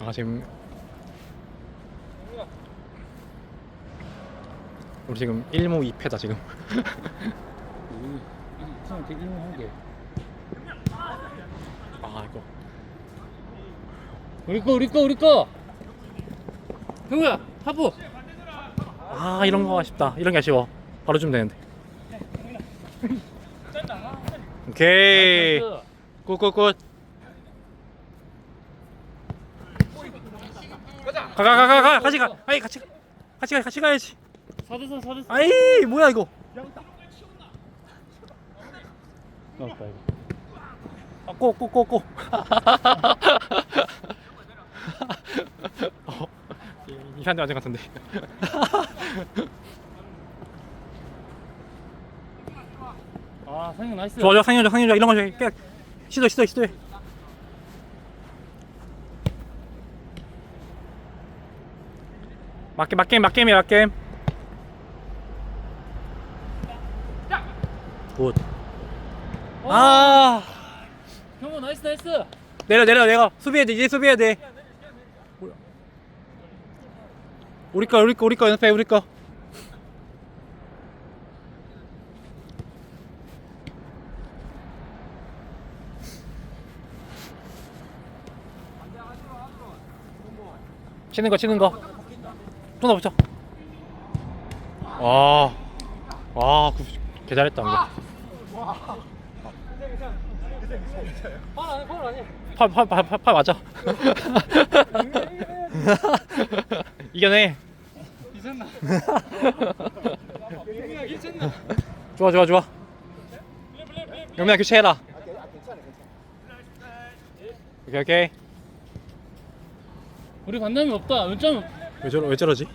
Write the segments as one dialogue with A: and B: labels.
A: 아 지금 우리 지금 1무 2패다 지금
B: 참 되게 한 게.
A: 아 이거
B: 우리 거 우리 거 우리 거. 형우야 하부.
A: 아 이런 거 아쉽다. 이런 게 아쉬워. 바로 주면 되는데. 오케이. 굿굿굿. 가가가가가. 같이 가. 아이 같이 가. 같이 가 같이 가야지.
B: 4대4 4대4.
A: 아이 뭐야 이거.
B: 나왔다 이거.
A: 아, 꼬꼬꼬꼬. 어, 이- 이한대 맞은 것 같은데
B: 아 상영 나이스.
A: 좋아 좋아 상현 좋아 상현 좋아 이런 거 좋아 깨 시도해 시도해 시도해. 맞게 맞게 맞게임이야 맞게임 굿.
B: 어.
A: 아.
B: 형우 나이스 나이스.
A: 내려 내려 내가 수비해야 돼 이제 수비해야 돼 우리 거 우리 거 우리 거 연습해 우리 거 치는 거 치는 거또 붙여 와, 와, 구- 개 잘했다 근데. 팔, 팔, 팔, 팔, 팔 맞아. 이겨내.
B: 괜찮나?
A: 좋아, 좋아, 좋아. 영민아 교체해라. 오케이, 오케이.
B: 우리 반남이 없다. 왼쪽
A: 왜 저러, 왜 저러지?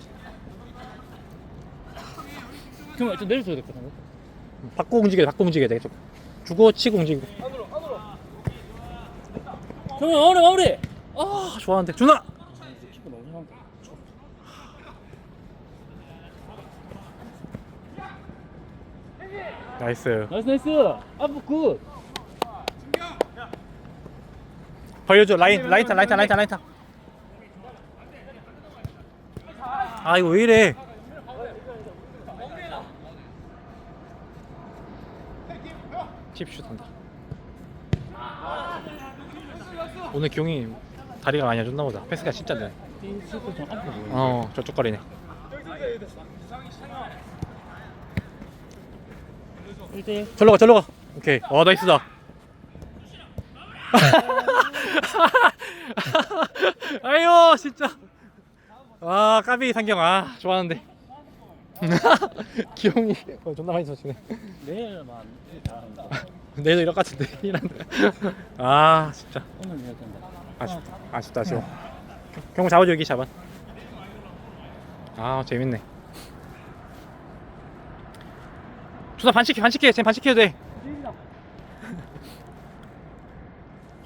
B: 형우 좀 내려줘야 될 것 같은데.
A: 바꿔 움직여, 바꿔 움직여야 돼. 좀. 주고 치고 움직이고.
B: 형우 마무리 마무리.
A: 아, 좋아하는데. 준아.
B: 키퍼 너무 잘한다.
A: 나이스.
B: 나이스 나이스. 아부 굿.
A: 벌려줘. 라인, 라인 타, 라인 타, 라인 타, 라인 타. 아, 이거 왜 이래? 칩슛 한다. 오늘 경이 다리가 많이 안 좋나 보다. 패스가 진짜
B: 보여.
A: 어, 저쪽 거리네.
B: 1대1.
A: 절로 가, 절로 가. 오케이. 와, 나이스다. 아유, 진짜. 와, 까비 상경. 아, 좋아하는데. 기용이 어, 존나 많이 서시네.
B: 내일만 잘한다.
A: 내일도 이럴 것 같은데. 아, 진짜.
B: 오늘 해야 된다.
A: 아쉽다. 아쉽다, 아쉬워. 경호 잡아줘, 여기 잡아. 아, 재밌네. 준아 반칙해, 반칙해. 쟤 반칙해도 돼.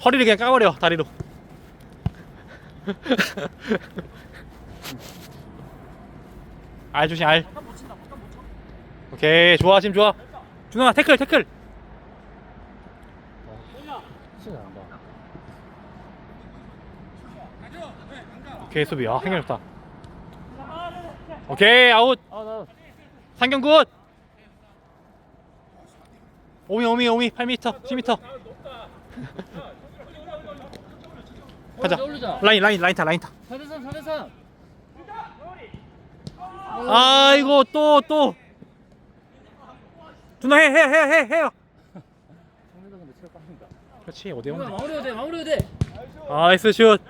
A: 허리를 그냥 까버려, 다리로. 알 조심, 알. 오케이, 좋아, 지금 좋아. 준아, 태클, 태클. 오케이, 수비. 아, 행렬 좋다. 오케이, 아웃. 상경 굿. 오미 오미 오미. 8m 10m 가자.
B: 올리자.
A: 라인 라인 라인 타 라인 타.
B: 4대3 4대3.
A: 아이고 또또. 누나 해 해 해 해 해요.
B: 상대도 근데 체력 빠진다.
A: 그렇지
B: 형아
A: 온데
B: 마무리해야 돼. 마무리해야 돼.
A: 아 나이스 슛.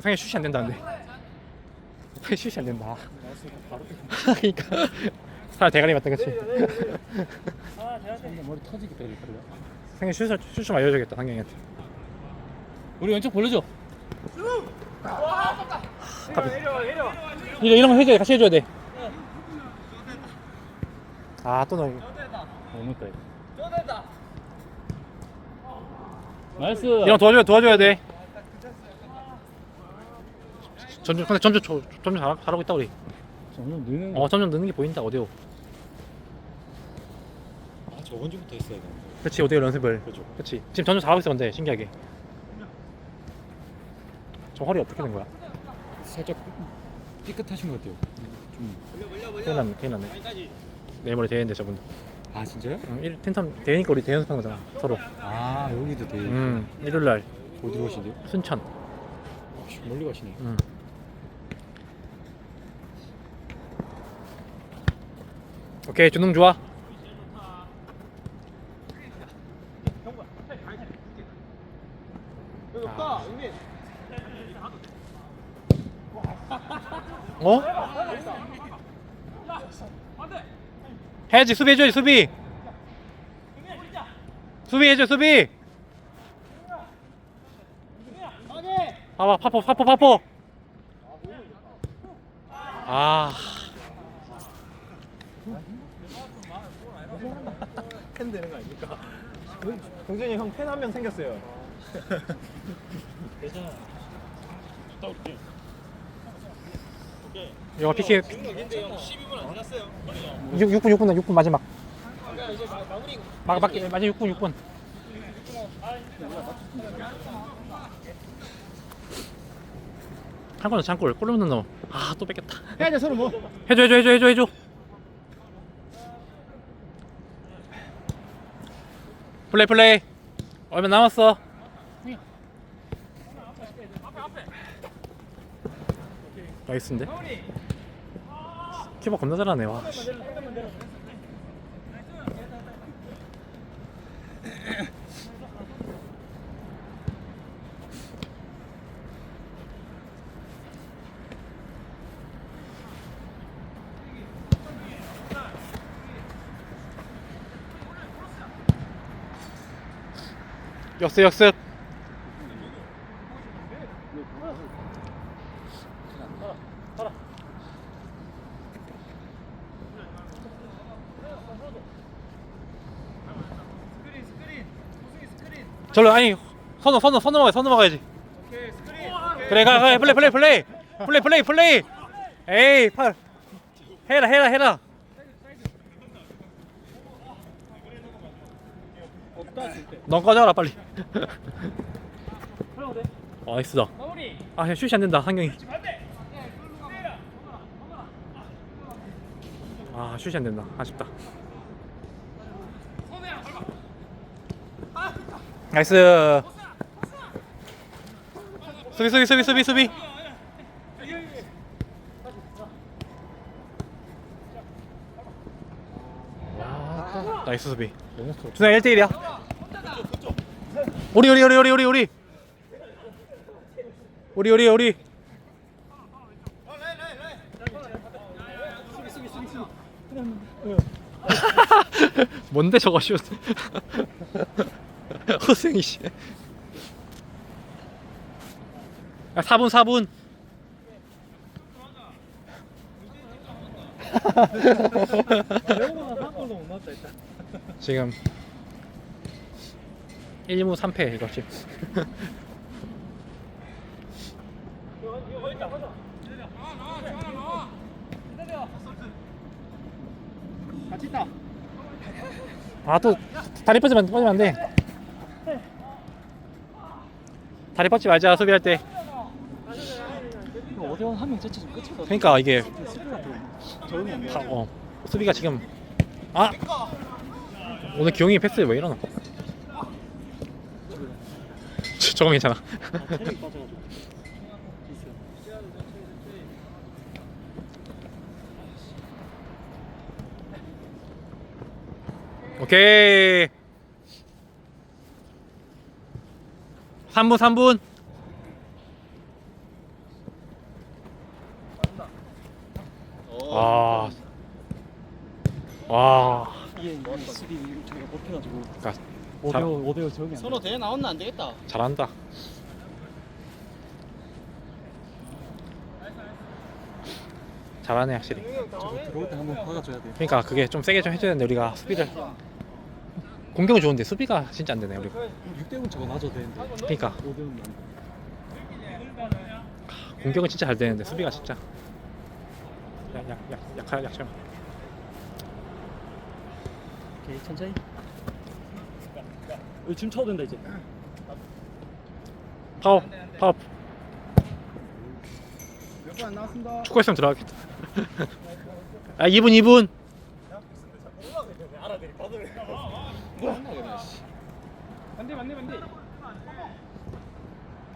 A: 상에 슛이 안 된다는데. 상에 슛이 안 된다. 그러니까. 살 대가리 맞다 그치
B: 상대 머리 터지겠다 이거.
A: 상에 슛을 슛좀 알려줘야겠다 상경이한테
B: 우리 왼쪽 벌려줘.
A: 이런 이런 거 해줘야 돼 같이 해줘야 돼 아또 너
B: 너무 있다 이거. 나이스.
A: 이런 도와줘야 도와줘야 돼. 점점 근데 점점 저- 점점 잘, 잘하고 있다 우리.
B: 점점 느는
A: 어 점점 느는 게 보인다 어디요?
C: 저번 주부터 했어야 되는데.
A: 그렇지 5대1 연습을
C: 그죠.
A: 그렇지 지금 점점 잘하고 있어 근데 신기하게 저 허리 어떻게 된 거야?
C: 살짝 삐끗하신 것 같아요. 좀.
A: 큰일 났네 큰일 났네 내일 모레 대회인데 저분
C: 아 진짜요?
A: 응, 일, 텐텀 대회니까 우리 대연습한 거잖아 서로
C: 아 여기도 되게
A: 음 일요일날
C: 어디로 오신대요?
A: 순천
C: 혹시 멀리 가시네.
A: 음. 오케이 주능 좋아 아. 어? 해야지 수비 해줘야지 수비 수비 해줘 수비 봐봐 파포 파포 파포 아
D: 팬 되는 거 아닙니까? 동준이 형 팬 한 명 생겼어요.
A: 이거 PK 6, 6분 6분 6분 마지막. 막, 막, 마지막 6분 6분. 한 골은 창골. 골 넣는 놈 아 또 뺏겼다.
D: 해야 돼 서로 뭐.
A: 해줘 해줘 해줘 해줘 해줘. 플레이 플레이. 얼마 남았어 나이스인데 키퍼 겁나 잘하네 와 씨. 역습 역습 절로 아니 선넘 선넘 선 넘어가 선 넘어가야지. 그래 가, 가 플레이 플레이 플레이. 플레이 플레이 플레이. 에이 팔. 해라 해라 해라. 넌 꺼져라 빨리. 어 나이스다. 아 그냥 슛이 안 된다 한경이. 아 슛이 안 된다. 아쉽다 나이스. 수비 수비 수비 수비 수비. 와 나이스 수비. 준아 1대1이야. 우리 우리 우리 우리 우리 우리. 우리 우리 우리. 뭔데 저거 슛 허승이 씨 야, 4분 4분
D: 레오나 한 골도 못 넣었다 일단.
A: 지금 1무 3패 이거 지금
D: 같이 있다.
A: 아또 다리 뻗으면 뻗으면 안 돼 다리 뻗지 말자 수비할 때
D: 어디원 한명 제치 좀 끝이거든.
A: 그러니까 이게
D: 수비가 좀 적응이 안 돼.
A: 다, 어 수비가 지금 아 오늘 기용이 패스 왜 이러나 저- 저건 괜찮아
D: 아, 체력이 빠져가지고. 있어요.
A: 오케이 3분 3분 아. 와.
D: 이게 이 수비 저희가 못해가지고
A: 그러니까
D: 5대5 5대5 적응이 안 돼.
B: 서로 대회 나오면 안 되겠다.
A: 잘한다. 잘하네 확실히.
D: 저거 들어올 때 한번 박아줘야 돼.
A: 그러니까 그게 좀 세게 좀 해줘야 되는데 우리가 수비를 공격은 좋은데 수비가 진짜 안 되네 우리.
D: 6대5 저거 놔줘도 되는데.
A: 그러니까
D: 5대5는 안 돼.
A: 공격은 진짜 잘 되는데 수비가 진짜 약약약 약할 약점.
B: 오케이 천천히 여기 지금 쳐도 된다 이제
A: 파워 파워
D: 몇번안 나왔습니다.
A: 축구했으면 들어가겠다 아 2분 2분
D: 반대 반대 반대.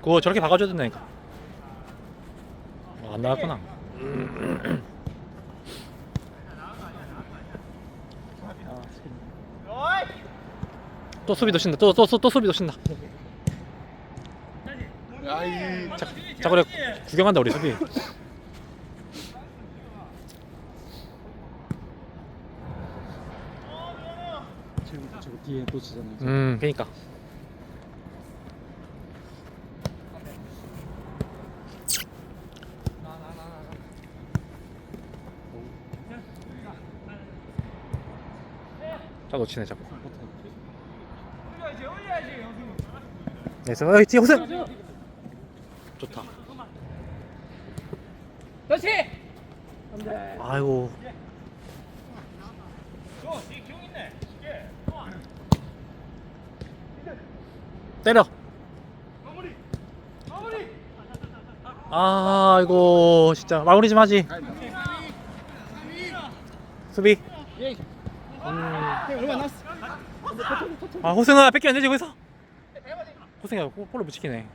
A: 그거 저렇게 박아줘야 된다니까. 어, 안 나갔구나. 또 수비 도 신다. 또 또 또 수비 도 신다. 자, 자 그래. 구경한다 우리 수비
C: 저거, 저거 뒤에 또 치잖아요.
A: 음. 그니까. 자 놓치네 자꾸. 나이스. 어이 뒤에 호승 좋다.
B: 그렇지!
A: 아이고 때려. 아 이거 진짜. 마무리 좀 하지. 수비.
D: 얼마 안 나왔어.
A: 아 호승아 뺏기면 안 되지 거기서? 호승이가 볼- 볼을 못 지키네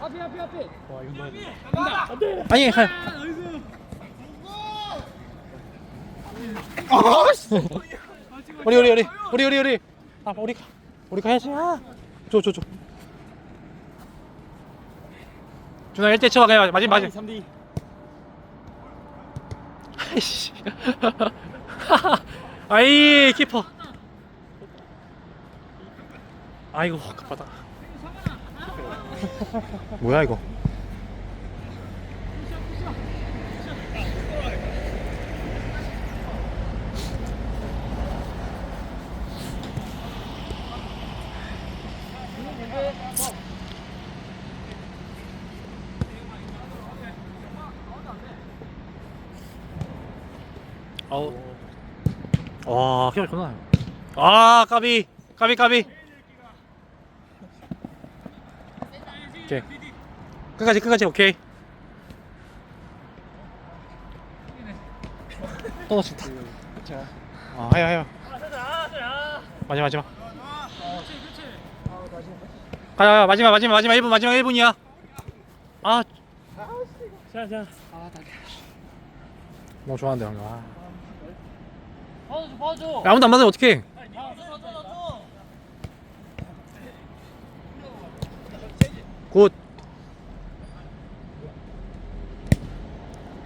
B: 앞에 앞에 앞에
A: 아니 하... 우리 우리 우리 우리 우리 우리. 아 우리 가 우리 가야지. 아줘줘줘. 준아 1대 쳐 그냥 마지막 마지막.
B: 3대
A: 아이씨. 아이 키퍼. 아이고 급하다. 뭐야 이거 아우 와 키가 존나 아 까비. 까비 까비. 오케이. 끝까지 끝까지 오케이. 또 놓친다. 아 하여 하여 마지막 마지막 가자 마지막 마지막 마지막 1분 마지막 1분이야 아
B: 자자
A: 너무 좋아하는데 방금 아.
B: 봐줘 봐줘
A: 야, 아무도 안 맞으면 어떡해 굿.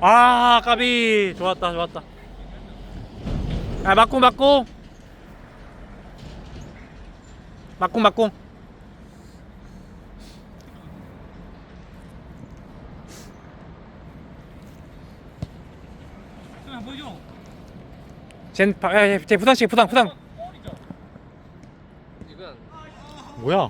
A: 아, 까비. 좋았다, 좋았다. 아, 맞고, 맞고. 맞고, 맞고. 젠, 바, 야, 야, 쟤 부상식, 부상, 부상. 뭐야?